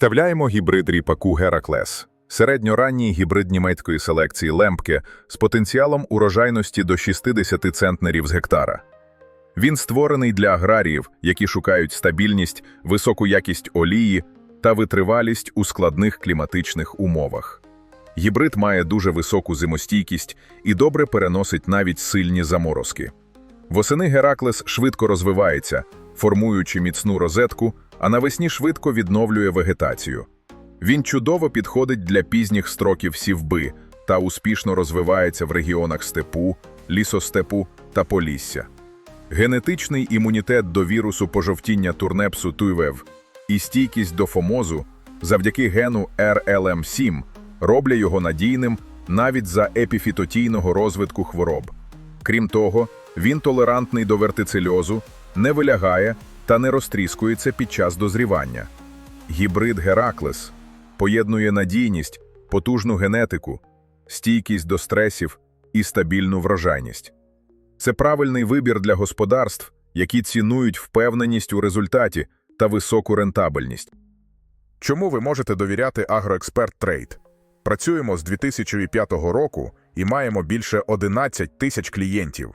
Представляємо гібрид ріпаку Гераклес. Середньоранній гібрид німецької селекції Лемпке з потенціалом урожайності до 60 центнерів з гектара. Він створений для аграріїв, які шукають стабільність, високу якість олії та витривалість у складних кліматичних умовах. Гібрид має дуже високу зимостійкість і добре переносить навіть сильні заморозки. Восени Гераклес швидко розвивається, формуючи міцну розетку, а навесні швидко відновлює вегетацію. Він чудово підходить для пізніх строків сівби та успішно розвивається в регіонах степу, лісостепу та полісся. Генетичний імунітет до вірусу пожовтіння турнепсу туйвев і стійкість до фомозу завдяки гену RLM7 роблять його надійним навіть за епіфітотійного розвитку хвороб. Крім того, він толерантний до вертицельозу, не вилягає та не розтріскується під час дозрівання. Гібрид Гераклес поєднує надійність, потужну генетику, стійкість до стресів і стабільну врожайність. Це правильний вибір для господарств, які цінують впевненість у результаті та високу рентабельність. Чому ви можете довіряти Агроексперт Трейд? Працюємо з 2005 року і маємо більше 11 тисяч клієнтів.